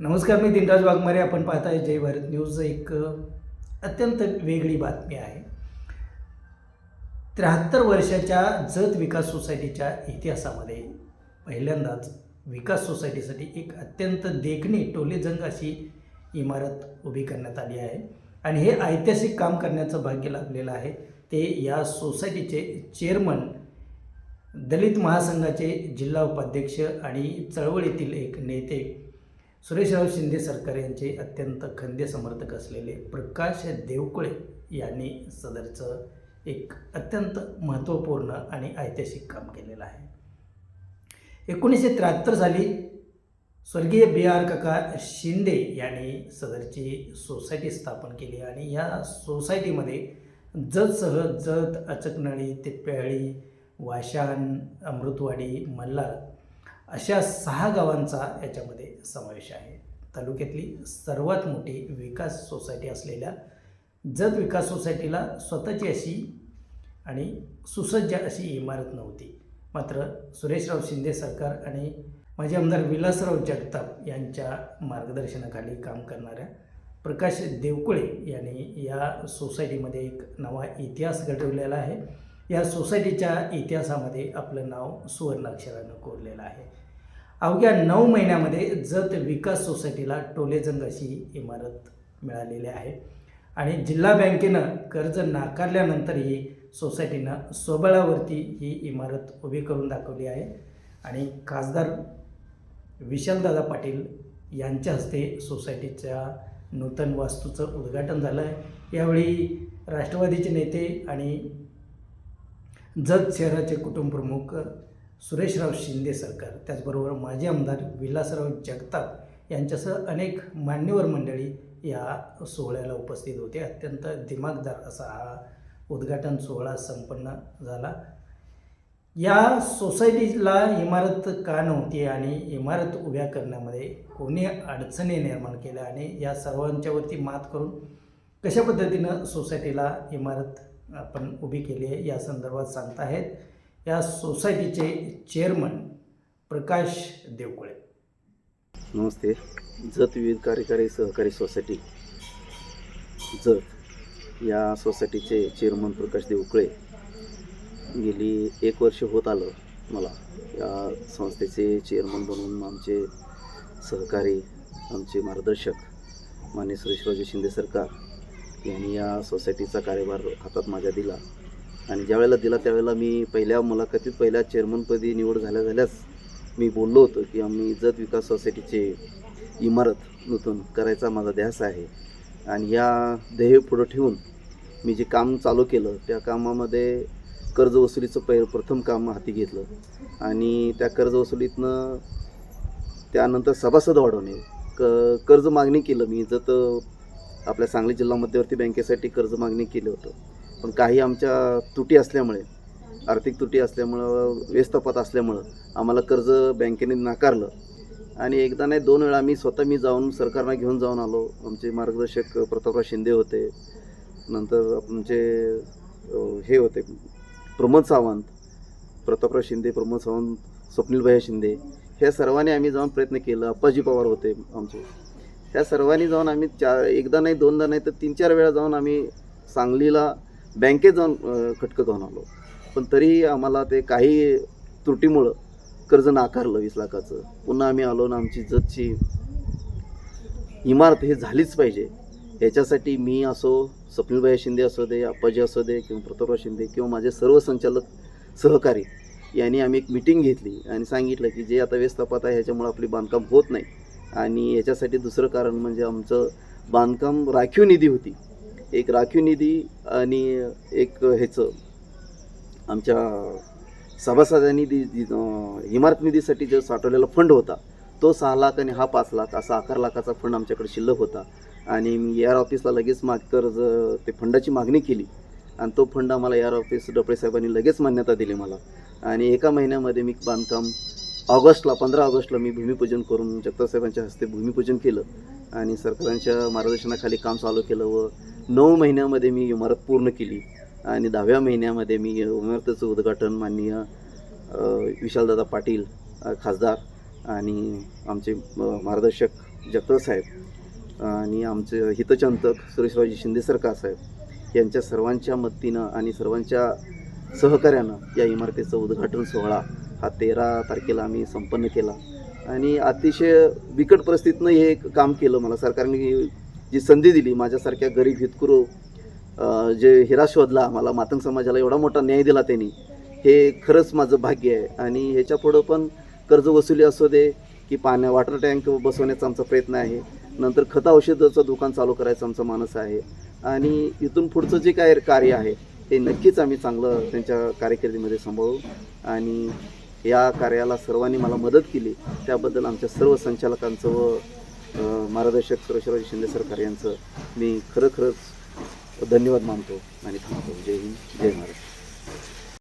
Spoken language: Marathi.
नमस्कार मी दिनराज वाघमारे. आपण पाहताय जय भारत न्यूज. एक अत्यंत वेगळी बातमी आहे. त्र्याहत्तर वर्षाच्या जत विकास सोसायटीच्या इतिहासामध्ये पहिल्यांदाच विकास सोसायटीसाठी एक अत्यंत देखणी टोलेजंग अशी इमारत उभी करण्यात आली आहे. आणि हे ऐतिहासिक काम करण्याचं भाग्य लाभलेलं आहे. ते या सोसायटीचे चेअरमन दलित महासंघाचे जिल्हा उपाध्यक्ष आणि चळवळीतील एक नेते सुरेशराव शिंदे सरकार यांचे अत्यंत खंदे समर्थक असलेले प्रकाश देवकुळे यांनी सदरचं एक अत्यंत महत्त्वपूर्ण आणि ऐतिहासिक काम केलेलं आहे. एकोणीसशे त्र्याहत्तर साली स्वर्गीय बी आर काका शिंदे यांनी सदरची सोसायटी स्थापन केली आणि या सोसायटीमध्ये जतसह जत अचकनळी तिप्प्याळी वाशान अमृतवाडी मल्हार अशा सहा गावांचा याच्यामध्ये समावेश आहे. तालुक्यातली सर्वात मोठी विकास सोसायटी असलेल्या जत विकास सोसायटीला स्वतःची अशी आणि सुसज्ज अशी इमारत नव्हती. मात्र सुरेशराव शिंदे सरकार आणि माजी आमदार विलासराव जगताप यांच्या मार्गदर्शनाखाली काम करणाऱ्या प्रकाश देवकुळे यांनी या सोसायटीमध्ये एक नवा इतिहास घडवलेला आहे. या सोसायटीच्या इतिहासामध्ये आपलं नाव सुवर्णाक्षरानं कोरलेलं आहे. अवघ्या नऊ महिन्यामध्ये जत विकास सोसायटीला टोलेजंग अशी इमारत मिळालेली आहे. आणि जिल्हा बँकेनं कर्ज नाकारल्यानंतरही सोसायटीनं स्वबळावरती ही इमारत उभी करून दाखवली आहे. आणि खासदार विशालदादा पाटील यांच्या हस्ते सोसायटीच्या नूतन वास्तूचं उद्घाटन झालं आहे यावेळी राष्ट्रवादीचे नेते आणि जत शहराचे कुटुंबप्रमुख सुरेशराव शिंदे सरकार त्याचबरोबर माजी आमदार विलासराव जगताप यांच्यासह अनेक मान्यवर मंडळी या सोहळ्याला उपस्थित होते. अत्यंत दिमागदार असा हा उद्घाटन सोहळा संपन्न झाला. या सोसायटीला इमारत का नव्हती आणि इमारत उभ्या करण्यामध्ये कोणी अडचणी निर्माण केल्या आणि या सर्वांच्यावरती मात करून कशा पद्धतीनं सोसायटीला इमारत आपण उभी केली आहे या संदर्भात सांगत आहेत या सोसायटीचे चेअरमन प्रकाश देवकुळे. नमस्ते. जत विविध कार्यकारी सहकारी सोसायटी. जत या सोसायटीचे चेअरमन प्रकाश देवकुळे गेली एक वर्ष होत आलं मला या संस्थेचे चेअरमन बनवून आमचे सहकारी आमचे मार्गदर्शक मान्य सुरेशरावजी शिंदे सरकार यांनी या सोसायटीचा कार्यभार हातात माझ्या दिला. आणि ज्यावेळेला दिला त्यावेळेला मी पहिल्या मुलाखतीत पहिल्या चेअरमनपदी निवड झाल्या झाल्यास मी बोललो होतो की आम्ही जत विकास सोसायटीचे इमारत नूतन करायचा माझा ध्यास आहे. आणि या ध्येय पुढं ठेवून मी जे काम चालू केलं त्या कामामध्ये कर्जवसुलीचं पहि प्रथम काम हाती घेतलं. आणि त्या कर्जवसुलीतनं त्यानंतर सभासद वाढवणे क कर्ज मागणी केलं मी. जत आपल्या सांगली जिल्हा मध्यवर्ती बँकेसाठी कर्ज मागणी केलं होतं. पण काही आमच्या त्रुटी असल्यामुळे आर्थिक त्रुटी असल्यामुळं व्यस्तपात असल्यामुळं आम्हाला कर्ज बँकेने नाकारलं. आणि एकदा नाही दोन वेळा आम्ही स्वतः मी जाऊन सरकारला घेऊन जाऊन आलो. आमचे मार्गदर्शक प्रतापराव शिंदे होते. नंतर आमचे हे होते प्रमोद सावंत प्रतापराव शिंदे प्रमोद सावंत स्वप्नीलभाई शिंदे. ह्या सर्वांनी आम्ही जाऊन प्रयत्न केला. अप्पाजी पवार होते आमचे. त्या सर्वांनी जाऊन आम्ही चार एकदा नाही दोनदा नाही तर तीन चार वेळा जाऊन आम्ही सांगलीला बँकेत जाऊन खटकं जाऊन आलो. पण तरीही आम्हाला ते काही त्रुटीमुळं कर्ज नाकारलं वीस लाखाचं. पुन्हा आम्ही आलो ना आमची जतची इमारत हे झालीच पाहिजे. याच्यासाठी मी असो स्वप्नीलभाई शिंदे असू दे अप्पाजी असू दे किंवा प्रतापराव शिंदे किंवा माझे सर्व संचालक सहकारी यांनी आम्ही एक मिटिंग घेतली आणि सांगितलं की जे आता व्यस्तपात आहे ह्याच्यामुळे आपली बांधकाम होत नाही. आणि याच्यासाठी दुसरं कारण म्हणजे आमचं बांधकाम राखीव निधी होती. एक राखीव निधी आणि एक ह्याचं आमच्या सभासदांनी दि इमारत निधीसाठी जो साठवलेला फंड होता तो सहा लाख आणि हा पाच लाख असा अकरा लाखाचा फंड आमच्याकडे शिल्लक होता. आणि मी यार ऑफिसला लगेच माग कर्ज ते फंडाची मागणी केली. आणि तो फंड आम्हाला यार ऑफिस डपळे साहेबांनी लगेच मान्यता दिली मला. आणि एका महिन्यामध्ये मी बांधकाम ऑगस्टला पंधरा ऑगस्टला मी भूमिपूजन करून जगतासाहेबांच्या हस्ते भूमिपूजन केलं आणि सरकारांच्या मार्गदर्शनाखाली काम चालू केलं व नऊ महिन्यामध्ये मी इमारत पूर्ण केली आणि दहाव्या महिन्यामध्ये मी इमारतीचं उद्घाटन माननीय विशालदादा पाटील खासदार आणि आमचे मार्गदर्शक जगताप साहेब आणि आमचे हितचिंतक सुरेशरावजी शिंदे सरकार साहेब यांच्या सर्वांच्या मदतीनं आणि सर्वांच्या सहकार्यानं या इमारतीचं उद्घाटन सोहळा हा तेरा तारखेला आम्ही संपन्न केला. आणि अतिशय बिकट परिस्थितीनं हे काम केलं मला. सरकारने जी संधी दिली माझ्यासारख्या गरीब हितकुरू जे हिरा शोधला मला मातंग समाजाला एवढा मोठा न्याय दिला त्यांनी हे खरंच माझं भाग्य आहे. आणि ह्याच्या पुढं पण कर्ज वसुली असू दे की पाण्या वॉटर टँक बसवण्याचा आमचा प्रयत्न आहे. नंतर खत औषधाचं दुकान चालू करायचं आमचा मानस आहे. आणि इथून पुढचं जे काय कार्य आहे ते नक्कीच आम्ही चांगलं त्यांच्या कार्यकिर्दीमध्ये सांभाळू. आणि या कार्याला सर्वांनी मला मदत केली. त्याबद्दल आमच्या सर्व संचालकांचं व मार्गदर्शक सुरेशराव शिंदे सरकार यांचं मी खरं खरंच धन्यवाद मानतो आणि थांबतो. जय हिंद जय महाराष्ट्र.